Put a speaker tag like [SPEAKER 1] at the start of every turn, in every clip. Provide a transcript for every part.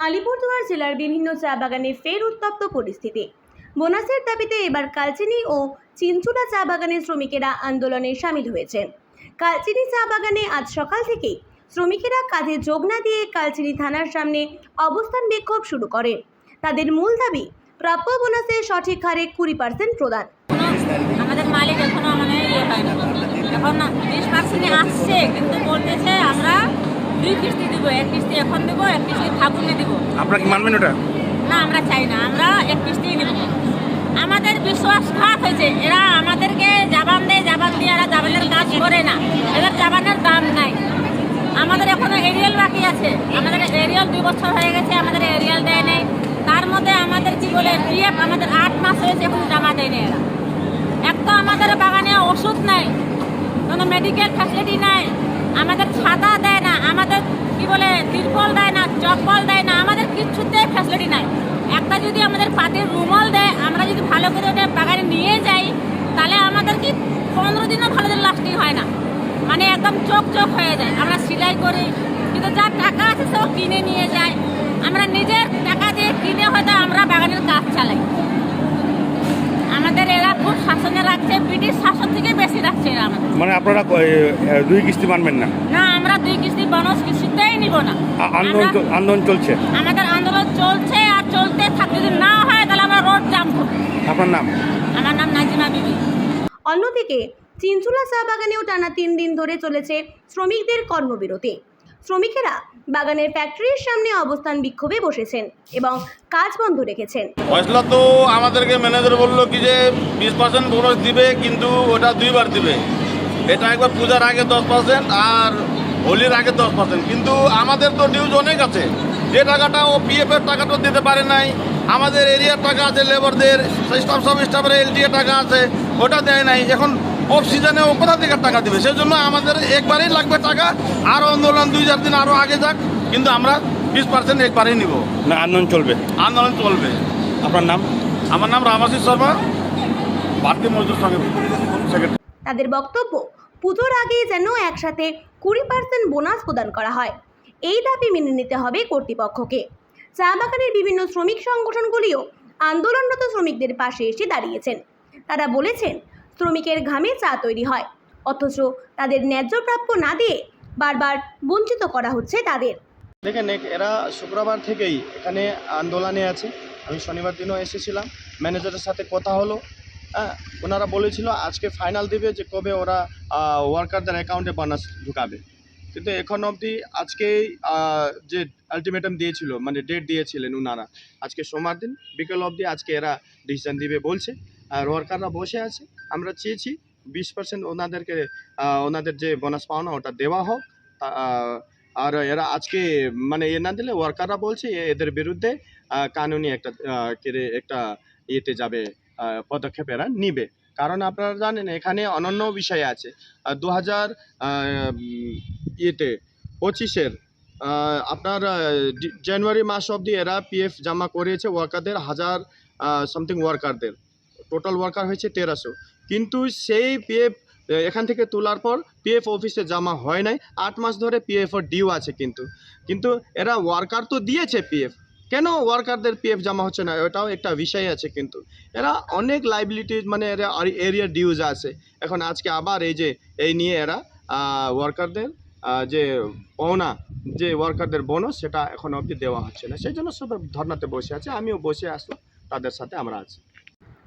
[SPEAKER 1] আলিপুরদুয়ার জেলার বিভিন্ন চা বাগানে ফের উত্তপ্ত পরিস্থিতি। বোনাসের দাবিতে এবার কালচিনি ও চিনচুলা চা বাগানের শ্রমিকেরা আন্দোলনে সামিল হয়েছেন কালচিনি চা বাগানে আজ সকাল থেকেই শ্রমিকেরা কাজে যোগ না দিয়ে কালচিনি থানার সামনে অবস্থান বিক্ষোভ শুরু করে। তাদের মূল দাবি, প্রাপ্য বোনাসের সঠিক হারে কুড়ি পার্সেন্ট প্রদান।
[SPEAKER 2] আমাদের মালিক এখনও ইয়ে এখন বিশ আসছে, কিন্তু বলতেছে আমরা দুই কিস্তি দিব এক কিস্তি এখন দেবো এক কিস্তি ফাগুনে দিব।
[SPEAKER 3] আপনারা কি মানবেন ওটা?
[SPEAKER 2] না আমরা চাই না আমরা এক কিস্তি নেব। আমাদের বিশ্বাসঘাত হয়েছে এরা আমাদেরকে জাবান দেয় জাবান দিয়ে এরা জাবানের কাজ করে না। এদের জাবানের দাম নাই। আমাদের এখনও এরিয়াল বাকি আছে। আমাদের এরিয়াল দুই বছর হয়ে গেছে আমাদের এরিয়াল দেয় নেই। তার মধ্যে আমাদের কি বলে পিএফ আমাদের আট মাস হয়েছে এখন জমা দেয়নি এরা। এক তো আমাদের বাগানে ওষুধ নাই কোনো মেডিকেল ফ্যাসিলিটি নাই। আমাদের ছাতা দেয় না, আমাদের কি বলে, তিরপল দেয় না, চপ্পল দেয় না, আমাদের কিচ্ছুতে ফ্যাসিলিটি নাই। একটা যদি আমাদের পাতির রুমাল দেয়, আমরা যদি ভালো করে ওটা বাগানে নিয়ে যাই, তাহলে আমাদের কি পনেরো দিনও ভালো দিন লাস্টিং হয় না। মানে একদম চোখ চোখ হয়ে যায়। আমরা সেলাই করি, কিন্তু যার টাকা আছে সেও কিনে নিয়ে যায়। আমরা নিজের টাকা দিয়ে কিনে হয়তো আমরা বাগানের কাজ চালাই। খুব শাসনে রাখছে ব্রিটিশ শাসন থেকে বেশি রাখছে আমাদের।
[SPEAKER 3] মানে আপনারা দুই কিস্তি মানবেন না?
[SPEAKER 2] না আমরা দুই কিস্তি বনস কিস্তিতেই নিব না।
[SPEAKER 3] আন্দোলন আন্দোলন চলছে?
[SPEAKER 2] আমাদের আন্দোলন চলছে আর চলতে থাকবে যদি না হয় তাহলে আমরা রোড জাম করব।
[SPEAKER 3] আপনার নাম?
[SPEAKER 2] আমার নাম নাজিমা বিবি।
[SPEAKER 1] অন্যদিকে চিনচুলা চা বাগানেও টানা তিন দিন ধরে চলেছে শ্রমিকদের কর্মবিরতি। শ্রমিকেরা বাগানের ফ্যাক্টরির সামনে অবস্থান বিক্ষোভে বসেছেন এবং কাজ বন্ধ রেখেছেন।
[SPEAKER 4] ফয়সলা তো আমাদেরকে ম্যানেজার বলল কি যে বিশ পার্সেন্ট বোনাস দিবে, কিন্তু ওটা দুইবার দিবে। এটা একবার পূজার আগে দশ পার্সেন্ট আর হোলির আগে দশ পার্সেন্ট কিন্তু আমাদের তো ডিউজ অনেক আছে। যে টাকাটা ও পিএফ এর টাকাটা দিতে পারে নাই, আমাদের এরিয়ার টাকা আছে লেবারদের স্টাফ সব স্টাফের এলটিএ টাকা আছে, ওটা দেয় নাই। এখন অফ সিজনে ও কোথা থেকে টাকা দেবে? সেই জন্য আমাদের একবারেই লাগবে টাকা আরও আন্দোলন দুই চার দিন আরও আগে যাক কিন্তু আমরা বিশ পার্সেন্ট একবারেই নিব।
[SPEAKER 3] না আন্দোলন চলবে।
[SPEAKER 4] আন্দোলন চলবে।
[SPEAKER 3] আপনার নাম?
[SPEAKER 4] আমার নাম রামাশিস শর্মা। ভারতীয় মজদুর সেক্রেটারি
[SPEAKER 1] তাদের বক্তব্য পুজোর আগে যেন একসাথে কুড়ি পার্সেন্ট বোনাস প্রদান করা হয়। এই দাবি মেনে নিতে হবে কর্তৃপক্ষকে। চা বাগানের বিভিন্ন শ্রমিক সংগঠনগুলিও আন্দোলনরত শ্রমিকদের পাশে এসে দাঁড়িয়েছেন। তারা বলেছেন শ্রমিকের ঘামে চা তৈরি হয়। অথচ তাদের ন্যায্য প্রাপ্য না দিয়ে বারবার বঞ্চিত করা হচ্ছে তাদের।
[SPEAKER 5] দেখেন এরা শুক্রবার থেকেই এখানে আন্দোলনে আছে। আমি শনিবার দিনও এসেছিলাম। ম্যানেজারের সাথে কথা হলো। হ্যাঁ ওনারা বলেছিল, আজকে ফাইনাল দিবে যে কবে ওরা ওয়ার্কারদের অ্যাকাউন্টে বোনাস ঢুকাবে। কিন্তু এখন অবধি আজকেই যে আলটিমেটাম দিয়েছিল মানে ডেট দিয়েছিলেন ওনারা আজকে সোমবার দিন, বিকেল অবধি আজকে এরা ডিসিশন দিবে বলছে। আর ওয়ার্কাররা বসে আছে। আমরা চেয়েছি বিশ পার্সেন্ট ওনাদেরকে ওনাদের যে বোনাস পাওনা ওটা দেওয়া হোক। আর এরা আজকে মানে এ না দিলে ওয়ার্কাররা বলছে এদের বিরুদ্ধে কানুনি একটা একটা ইয়েতে যাবে পদক্ষেপ এরা নিবে। কারণ আপনারা জানেন এখানে অনন্য বিষয় আছে। দু হাজার ইয়েতে, পঁচিশের আপনার জানুয়ারি মাস অবধি এরা পিএফ জমা করিয়েছে ওয়ার্কারদের হাজার সামথিং ওয়ার্কারদের টোটাল ওয়ার্কার হয়েছে তেরোশো। কিন্তু সেই পিএফ এখান থেকে তোলার পর পিএফ অফিসে জমা হয় নাই। আট মাস ধরে পিএফ ওর ডিউ আছে কিন্তু। কিন্তু এরা ওয়ার্কার তো দিয়েছে পিএফ। কেন ওয়ার্কারদের পিএফ জমা হচ্ছে না? ওটাও একটা বিষয় আছে কিন্তু। এরা অনেক লাইবিলিটি মানে এরা এরিয়ার ডিউজ আছে। এখন আজকে আবার এই যে, এই নিয়ে এরা ওয়ার্কারদের যে পাওনা, যে ওয়ার্কারদের বোনাস সেটা এখন অবধি দেওয়া হচ্ছে না। সেই জন্য সব ধর্নাতে বসে আছে। আমিও বসে আসলাম। তাদের সাথে আমরা আছি।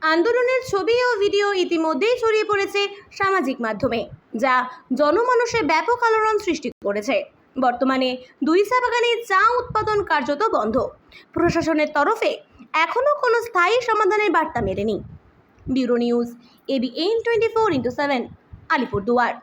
[SPEAKER 1] আন্দোলনের ছবি ও ভিডিও ইতিমধ্যেই ছড়িয়ে পড়েছে সামাজিক মাধ্যমে, যা জনমানুষের ব্যাপক আলোড়ন সৃষ্টি করেছে। বর্তমানে দুই চা বাগানে চা উৎপাদন কার্যত বন্ধ। প্রশাসনের তরফে এখনও কোনো স্থায়ী সমাধানের বার্তা মেলেনি। Bureau news ABN twenty four into seven, Alipurduar.